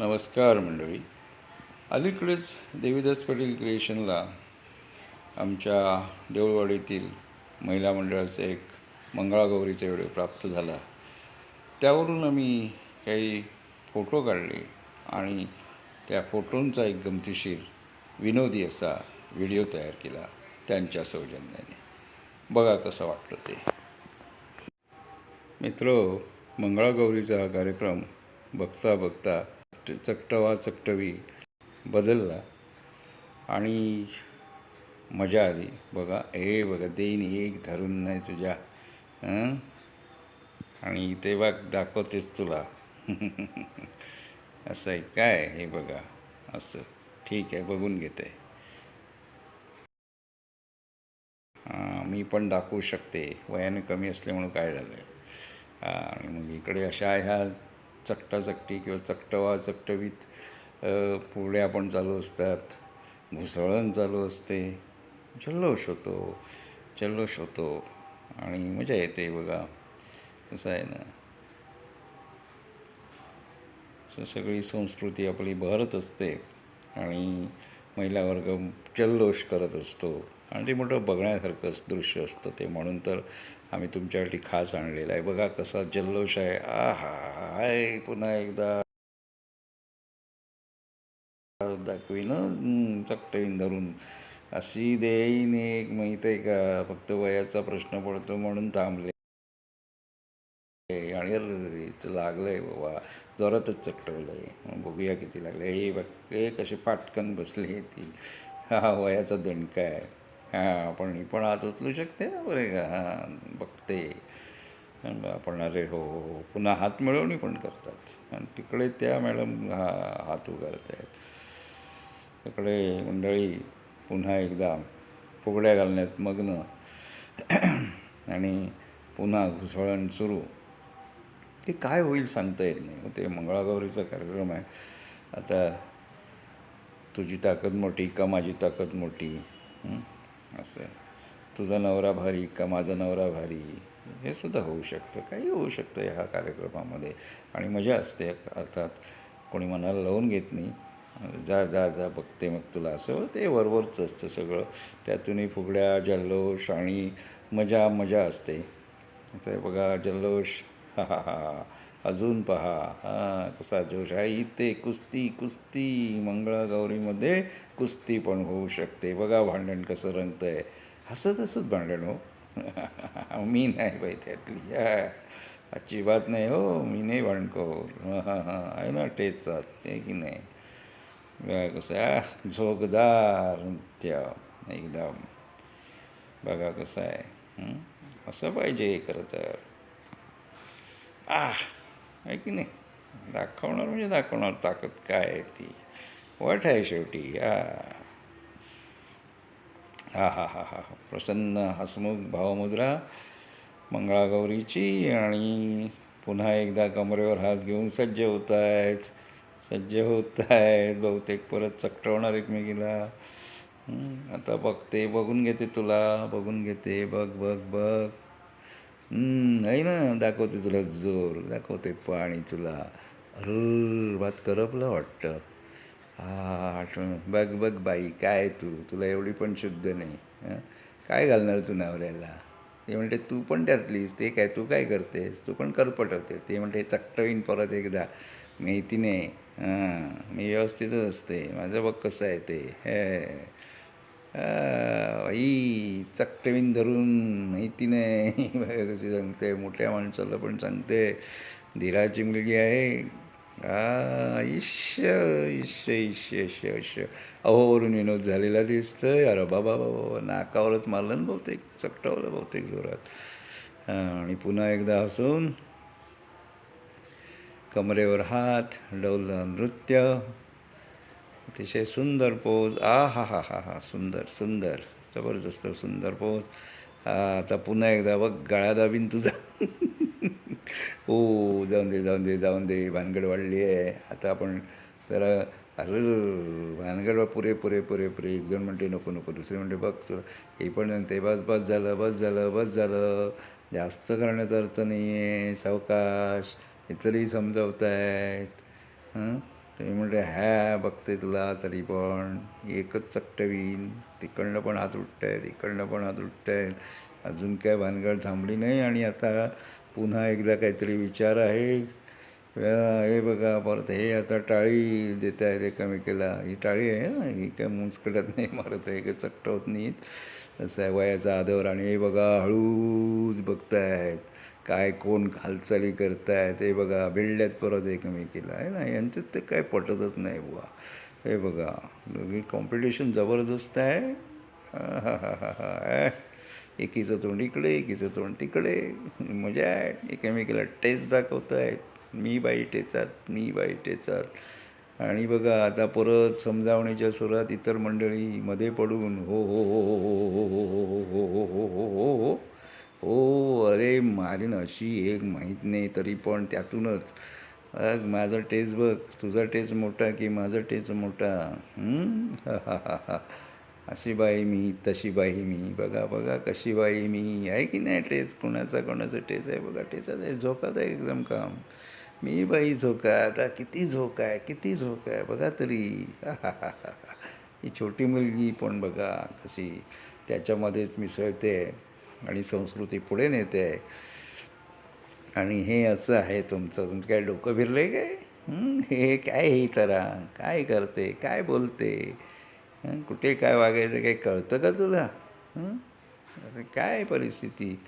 नमस्कार मंडळी. अलीकडेच देवीदास पाटील क्रिएशनला आमच्या देऊळवाडीतील महिला मंडळाचा एक मंगळागौरीचा व्हिडिओ प्राप्त झाला. त्यावरून आम्ही काही फोटो काढले आणि त्या फोटोंचा एक गमतीशीर विनोदी असा व्हिडिओ तयार केला त्यांच्या सौजन्याने. बघा कसं वाटलं ते. मित्र मंगळागौरीचा कार्यक्रम बघता बघता चकटवा चकटवी बदलला आणि मजा आली. बघा ए बघा देईन एक धरून नाही तुझ्या आणि ते बघ दाखवतेच तुला. असं आहे. काय हे बघा. असं. ठीक आहे बघून घेते. मी पण दाखवू शकते. वयाने कमी असल्यामुळं काय झालं आहे आणि मग इकडे अशा ह्या चकटाचकटी किंवा चकटवा चकटवीत अ, पण चालू असतात. घुसळण चालू असते. जल्लोष होतो. जल्लोष होतो. आणि मजा येते बघा. कसं आहे ना? सगळी संस्कृती आपली बहरत असते. आणि महिला वर्ग जल्लोष करत असतो. आणि ते मोठं बघण्यासारखं दृश्य असतं ते. म्हणून तर आम्ही तुमच्यासाठी खास आणलेलं आहे. बघा कसा जल्लोष आहे. आहा हाय पुन्हा एकदा. दाखवीन. चकटवीन धरून. अशी देईन एक माहीत आहे का? फक्त वयाचा प्रश्न पडतो म्हणून थांबले. आणि अरे इथं लागलंय बाबा. जोरातच चकटवलंय. मग बघूया किती लागलं हे बघ हे कसे फाटकन बसले ती. हा वयाचा दणका आहे. हां पण ही पण हात उचलू शकते? ना बरे का हां बघते. आपण अरे हो हो पुन्हा हात मिळवणी पण करतात. आणि तिकडे त्या मॅडम हा हात उगारत आहेत तिकडे मंडळी पुन्हा एकदा फुगड्या घालण्यात मग्न. आणि पुन्हा घुसळण सुरू. ते काय होईल सांगता येत नाही. मग ते मंगळागौरीचा कार्यक्रम आहे. आता तुझी ताकद मोठी का माझी ताकद मोठी? हं? असं. तुझा नवरा भारी का माझा नवरा भारी? हे सुद्धा होऊ शकतं. काही होऊ शकतं ह्या कार्यक्रमामध्ये. आणि मजा असते अर्थात. कोणी मनाला लावून घेत नाही. जा जा जा बघते मग तुला असं. ते वरवरचं असतं सगळं. त्यातूनही फुगड्या जल्लोष आणि मजा मजा असते. असं आहे बघा जल्लोष. हा हा हा अजून पहा. हा कसा जोश आहे. इथे कुस्ती कुस्ती. मंगळागौरीमध्ये कुस्ती पण होऊ शकते. बघा भांडण कसं रंगतं आहे हसत हसत भांडण हो. मी नाही बाई त्यातली. आजची बात नाही हो. मी नाही भांडको हां हां हां. आहे ना टेचा ते की नाही? बघा कसं आहे. झोकदार नृत्य. एकदम. बघा कसं आहे. असं पाहिजे खरं तर. आह. आहे की नाही? दाखवणार म्हणजे दाखवणार ताकद काय आहे ती? वाट आहे शेवटी? हा. हा हा हा हा प्रसन्न हसमुख भावमुद्रा मंगळागौरीची आणि पुन्हा एकदा कमरेवर हात घेऊन सज्ज होत आहेत. सज्ज होत आहेत. बहुतेक परत चकटवणार एकमेकीला. आता बघते बघून घेते तुला. बघून घेते बघ बघ बघ. आहे ना दाखवते तुला जोर दाखवते पाणी तुला. अर भात करपलं वाटतं. हा आठवण. बघ बघ बाई काय तू? तुला एवढी पण शुद्ध नाही काय घालणार तू नवऱ्याला? ते म्हणते तू पण त्यातलीस ते काय तू काय करतेस? तू पण करपट होते ते म्हणते चकटवीन परत एकदा. माहितीने हां मी व्यवस्थितच असते. माझं बघ कसं आहे ते. हे आई चकटवीन धरून माहिती नाही कशी सांगते मोठ्या माणसाला पण सांगते. धीराची मुलगी आहे. आ issue issue issue issue issue अहोवरून विनोद झालेला दिसतोय. अरे बाबा बाबा नाकावरच मारलं ना बहुतेक चकटवलं बहुतेक जोरात. आणि पुन्हा एकदा हसून कमरेवर हात डौलं नृत्य. अतिशय सुंदर पोज. आ हा हा हा हा सुंदर सुंदर. जबरदस्त सुंदर पोच आता पुन्हा एकदा बघ गळा दाबीन तुझा. हो जाऊन दे जाऊन दे जाऊन दे भानगड वाढली आहे. आता आपण जरा अरे भानगड पुरे पुरे पुरे पुरे. एक जण म्हणते नको नको. दुसरे म्हणते बघ तुला हे पण ते बस बस झालं बस झालं बस झालं. जास्त करण्याचा अर्थ नाही आहे सावकाश. इतरही समजावत आहेत हं ते म्हणते ह्या बघते तुला तरी पण. एकच चकटवीन तिकडनं पण हात उठत आहेत इकडनं पण हात उठत आहेत अजून काय भानगड थांबली नाही आणि आता पुन्हा एकदा काहीतरी विचार आहे. हे बघा परत हे आता टाळी देत आहेत एकामेकीला ही टाळी आहे ना ही काय मुंजकडत नाही मारत आहे काही चकट होत नाहीत. असं आहे वयाचा आदर आणि हे बघा हळूच बघतायत. काय कोण हालचाली करतायत हे बघा भिडल्यात परत एकमेकीला आहे ना यांच्यात ते काय पटतच नाही बुवा हे बघा दोघी कॉम्पिटिशन जबरदस्त आहे हा हा हा हा एकीचं तोंड इकडे एकीचं तोंड तिकडे मजा आहे एकमेकीला टेस्ट दाखवत आहेत मी बाई टेचात मी बाई टेचात आणि बघा आता परत समजावण्याच्या सुरात इतर मंडळी मध्ये पडून हो हो हो हो हो हो हो हो हो हो हो हो हो अरे मारीन अशी एक माहीत नाही तरी पण त्यातूनच. अग माझा टेस्ट बघ. तुझा टेस्ट मोठा की माझा टेस्ट मोठा? हा हा हा हा. अशी बाई मी तशी बाई मी. बघा बघा कशी बाई मी. आहे की नाही टेस्ट? कोणाचा कोणाचा टेस्ट आहे? बघा टेस्ट आहे. झोकात आहे एकदम काम. मी बाई झोका. आता किती झोका आहे? किती झोका आहे? बघा तरी. ही छोटी मुलगी पण बघा कशी. त्याच्यामध्येच मिसळते. आणि संस्कृती पुढे नेते आहे. आणि हे असं आहे तुमचं. तुमचं काय डोकं फिरलं आहे काय? हे? काय ही तरा? काय करते? काय बोलते? कुठे काय वागायचं काही कळतं का तुला? अरे काय परिस्थिती?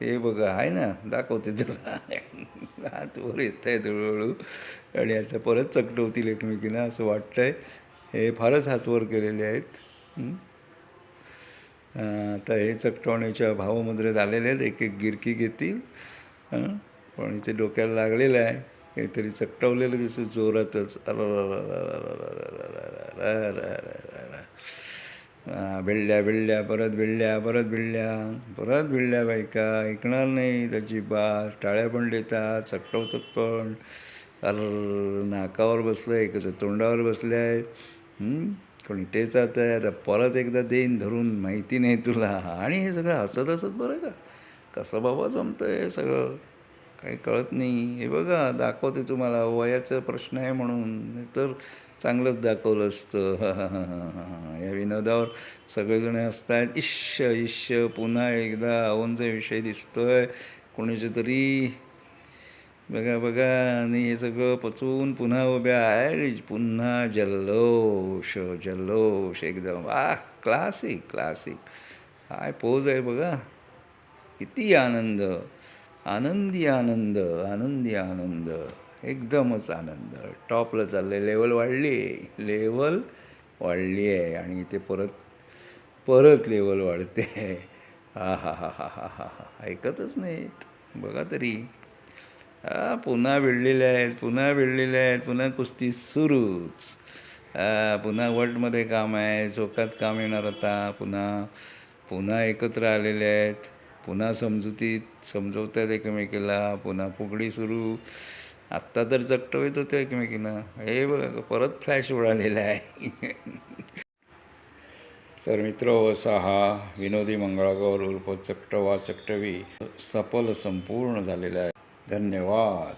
ते बघा आहे ना? दाखवते तुला. हातवर येत आहे हळूहळू. आणि आता परत चकटवतील एकमेकींना असं वाटतंय. हे फारच हातवर केलेले आहेत. आता हे चकटवण्याच्या भावमुद्रेत आलेले आहेत. एक एक गिरकी घेतील. पण इथे डोक्याला लागलेलं आहे. काहीतरी चकटवलेलं दिसू जोरातच. भिडल्या भिडल्या परत भिडल्या परत भिडल्या परत भिडल्या बायका ऐकणार नाही त्याची बार टाळ्या पण देतात चकटवतात पण अर नाकावर बसलं आहे कसं तोंडावर बसलं आहे हं? तयार आहे आता परत एकदा देईन धरून माहिती नाही तुला. आणि हे सगळं हसत हसत बरं का? कसं बाबा जमतं आहे सगळं? काही कळत नाही. हे बघा दाखवते तुम्हाला. वयाचा प्रश्न आहे म्हणून. तर चांगलंच दाखवलं असतं. या विनोदावर सगळेजण हसतायत. इश्श इश्य पुन्हा एकदा. अवनचा विषय दिसतोय. कोणाच्या तरी बघा बघा आणि हे सगळं पचवून पुन्हा उभ्या आहे पुन्हा जल्लोष जल्लोष एकदम. वा क्लासिक क्लासिक काय पोज आहे बघा. किती आनंद. आनंदी आनंद आनंदी आनंद. एकदमच आनंद. टॉपला चाललं आहे लेवल वाढली. आहे लेवल वाढली आहे. आणि ते परत परत लेवल वाढते. हा हा हा हा हा हा हा. ऐकतच नाहीत. बघा तरी. पुन्हा भिडलेले आहेत पुन्हा भिडलेले आहेत पुन्हा कुस्ती सुरूच. पुन्हा वर्ल्डमध्ये काम आहे चोकात काम येणार आता पुन्हा पुन्हा एकत्र आलेले आहेत पुन्हा समजुतीत समजवत आहेत एकमेकीला पुन्हा फुगडी सुरू. आत्ता तर चकटवीत होते एकमेकीनं. हे बघा परत फ्लॅश उडालेला आहे. तर मित्र असा हा विनोदी मंगळागौर उर्फ चकटवा चकटवी सफल संपूर्ण झालेला आहे. धन्यवाद.